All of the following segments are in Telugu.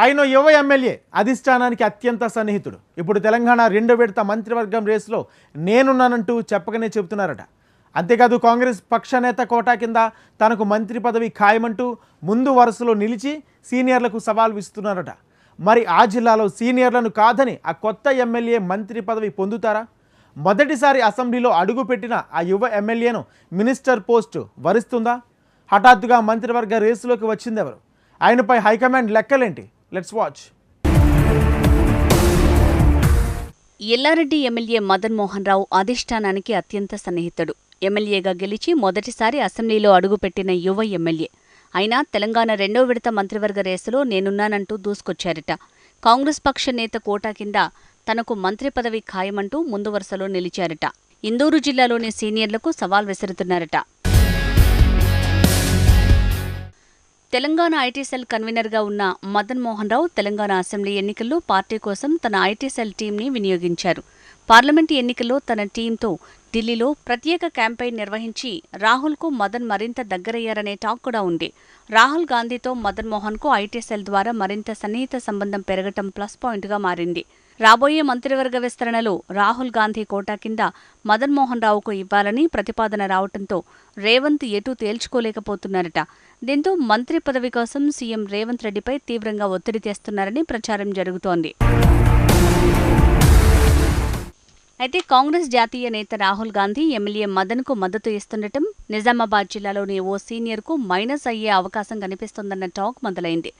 ఆయన యువ ఎమ్మెల్యే అధిష్టానానికి అత్యంత సన్నిహితుడు. ఇప్పుడు తెలంగాణ రెండో విడత మంత్రివర్గం రేసులో నేనున్నానంటూ చెప్పకనే చెబుతున్నారట. అంతేకాదు కాంగ్రెస్ పక్షనేత కోటా కింద తనకు మంత్రి పదవి ఖాయమంటూ ముందు వరుసలో నిలిచి సీనియర్లకు సవాల్ విస్తున్నారట. మరి ఆ జిల్లాలో సీనియర్లను కాదని ఆ కొత్త ఎమ్మెల్యే మంత్రి పదవి పొందుతారా? మొదటిసారి అసెంబ్లీలో అడుగుపెట్టిన ఆ యువ ఎమ్మెల్యేను మినిస్టర్ పోస్టు వరిస్తుందా? హఠాత్తుగా మంత్రివర్గ రేసులోకి వచ్చిందెవరు? ఆయనపై high command లెక్కలేంటి? Let's watch Yellareddy MLA Madan Mohan Rao అధిష్టానానికి అత్యంత సన్నిహితుడు. ఎమ్మెల్యేగా గెలిచి మొదటిసారి అసెంబ్లీలో అడుగుపెట్టిన యువ ఎమ్మెల్యే. అయినా తెలంగాణ రెండో విడత మంత్రివర్గ రేసులో నేనున్నానంటూ దూసుకొచ్చారట. కాంగ్రెస్ పక్ష నేత కోటా కింద తనకు మంత్రి పదవి ఖాయమంటూ ముందు వరుసలో నిలిచారట. ఇందూరు జిల్లాలోని సీనియర్లకు సవాల్ విసురుతున్నారట. తెలంగాణ ఐటీ సెల్ కన్వీనర్గా ఉన్న మదన్ మోహన్ రావు తెలంగాణ అసెంబ్లీ ఎన్నికల్లో పార్టీ కోసం తన ఐటీ సెల్ టీంని వినియోగించారు. పార్లమెంటు ఎన్నికల్లో తన టీంతో ఢిల్లీలో ప్రత్యేక క్యాంపెయిన్ నిర్వహించి రాహుల్కు మదన్ మరింత దగ్గరయ్యారనే టాక్ కూడా ఉంది. రాహుల్ గాంధీతో మదన్ మోహన్కు ఐటీ సెల్ ద్వారా మరింత సన్నిహిత సంబంధం పెరగటం ప్లస్ పాయింట్గా మారింది. రాబోయే మంత్రివర్గ విస్తరణలో రాహుల్ గాంధీ కోటా కింద మదన్ మోహన్ రావుకు ఇవ్వాలని ప్రతిపాదన రావటంతో రేవంత్ ఎటూ తేల్చుకోలేకపోతున్నారట. దీంతో మంత్రి పదవి కోసం సీఎం రేవంత్ రెడ్డిపై తీవ్రంగా ఒత్తిడి తెస్తున్నారని ప్రచారం జరుగుతోంది. అయితే కాంగ్రెస్ జాతీయ నేత రాహుల్ గాంధీ ఎమ్మెల్యే మదన్కు మద్దతు ఇస్తుండటం నిజామాబాద్ జిల్లాలోని ఓ సీనియర్కు మైనస్ అయ్యే అవకాశం కనిపిస్తోందన్న టాక్ మొదలైంది.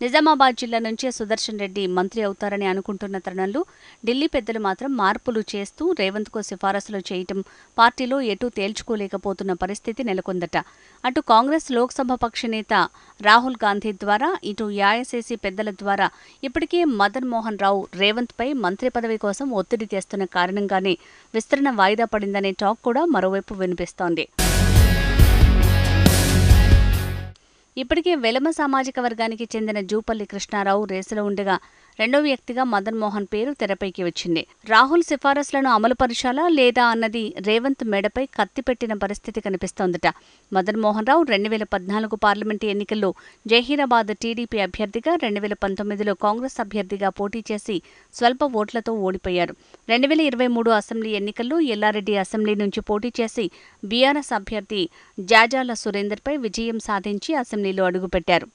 నిజామాబాద్ జిల్లా నుంచే సుదర్శన్ రెడ్డి మంత్రి అవుతారని అనుకుంటున్న తరుణంలో ఢిల్లీ పెద్దలు మాత్రం మార్పులు చేస్తూ రేవంత్కు సిఫారసులు చేయటం పార్టీలో ఎటూ తేల్చుకోలేకపోతున్న పరిస్థితి నెలకొందట. అటు కాంగ్రెస్ లోక్సభ పక్ష నేత రాహుల్ గాంధీ ద్వారా ఇటు యాయసేసి పెద్దల ద్వారా ఇప్పటికే మదన్ మోహన్ రావు రేవంత్పై మంత్రి పదవి కోసం ఒత్తిడి తెస్తున్న కారణంగానే విస్తరణ వాయిదా పడిందనే టాక్ కూడా మరోవైపు వినిపిస్తోంది. ఇప్పటికే వెలమ సామాజిక వర్గానికి చెందిన జూపల్లి కృష్ణారావు రేసులో ఉండగా రెండో వ్యక్తిగా మదన్ మోహన్ పేరు తెరపైకి వచ్చింది. రాహుల్ సిఫారసులను అమలుపరచాలా లేదా అన్నది రేవంత్ మెడపై కత్తి పెట్టిన పరిస్థితి కనిపిస్తోందట. మదన్ మోహన్ రావు రెండు వేల పద్నాలుగు పార్లమెంటు ఎన్నికల్లో జహీరాబాద్ టీడీపీ అభ్యర్థిగా రెండు వేల పంతొమ్మిదిలో కాంగ్రెస్ అభ్యర్థిగా పోటీ చేసి స్వల్ప ఓట్లతో ఓడిపోయారు. రెండు వేల ఇరవై మూడు అసెంబ్లీ ఎన్నికల్లో ఎల్లారెడ్డి అసెంబ్లీ నుంచి పోటీ చేసి బీఆర్ఎస్ అభ్యర్థి జాజాల సురేందర్పై విజయం సాధించి అసెంబ్లీలో అడుగుపెట్టారు.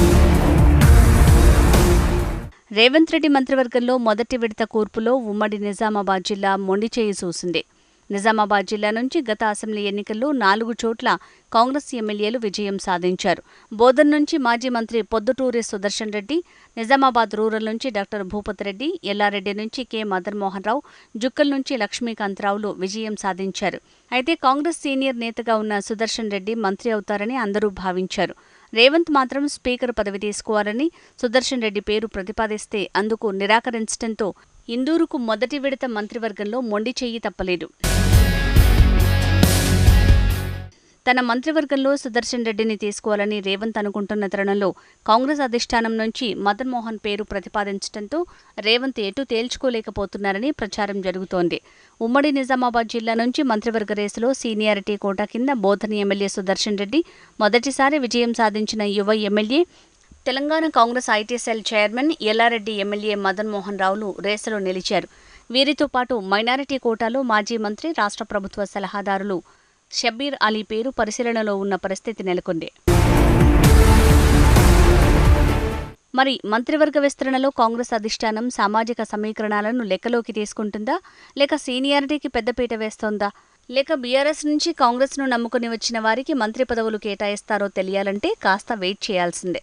రేవంత్ రెడ్డి మంత్రివర్గంలో మొదటి విడత కూర్పులో ఉమ్మడి నిజామాబాద్ జిల్లా మొండిచేయి చూసింది. నిజామాబాద్ జిల్లా నుంచి గత అసెంబ్లీ ఎన్నికల్లో నాలుగు చోట్ల కాంగ్రెస్ ఎమ్మెల్యేలు విజయం సాధించారు. బోధన్ నుంచి మాజీ మంత్రి పొద్దుటూరి సుదర్శన్ రెడ్డి నిజామాబాద్ రూరల్ నుంచి డాక్టర్ భూపత్ రెడ్డి ఎల్లారెడ్డి నుంచి కె. మదన్మోహన్ రావు జుక్కల్ నుంచి లక్ష్మీకాంతరావులు విజయం సాధించారు. అయితే కాంగ్రెస్ సీనియర్ నేతగా ఉన్న సుదర్శన్ రెడ్డి మంత్రి అవుతారని అందరూ భావించారు. రేవంత్ మాత్రం స్పీకర్ పదవి తీసుకోవాలని సుదర్శన్ రెడ్డి పేరు ప్రతిపాదిస్తే అందుకు నిరాకరించడంతో ఇందూరుకు మొదటి విడత మంత్రివర్గంలో మొండి చెయ్యి తప్పలేదు. తన మంత్రివర్గంలో సుదర్శన్ రెడ్డిని తీసుకోవాలని రేవంత్ అనుకుంటున్న తరుణంలో కాంగ్రెస్ అధిష్టానం నుంచి మదన్ మోహన్ పేరు ప్రతిపాదించడంతో రేవంత్ ఎటు తేల్చుకోలేకపోతున్నారని ప్రచారం జరుగుతోంది. ఉమ్మడి నిజామాబాద్ జిల్లా నుంచి మంత్రివర్గ రేసులో సీనియారిటీ కోటా కింద బోధని ఎమ్మెల్యే సుదర్శన్ రెడ్డి మొదటిసారి విజయం సాధించిన యువ MLA Telangana Congress IT cell chairman Yellareddy MLA Madan Mohan రావులు రేసులో నిలిచారు. వీరితో పాటు మైనారిటీ కోటాలో మాజీ మంత్రి రాష్ట్ర ప్రభుత్వ సలహాదారులు షబ్బీర్ అలీ పేరు పరిశీలనలో ఉన్న పరిస్థితి నెలకొంది. మరి మంత్రివర్గ విస్తరణలో కాంగ్రెస్ అధిష్టానం సామాజిక సమీకరణాలను లెక్కలోకి తీసుకుంటుందా? లేక సీనియారిటీకి పెద్దపీట వేస్తోందా? లేక బీఆర్ఎస్ నుంచి కాంగ్రెస్ను నమ్ముకుని వచ్చిన వారికి మంత్రి పదవులు కేటాయిస్తారో తెలియాలంటే కాస్త వెయిట్ చేయాల్సిందే.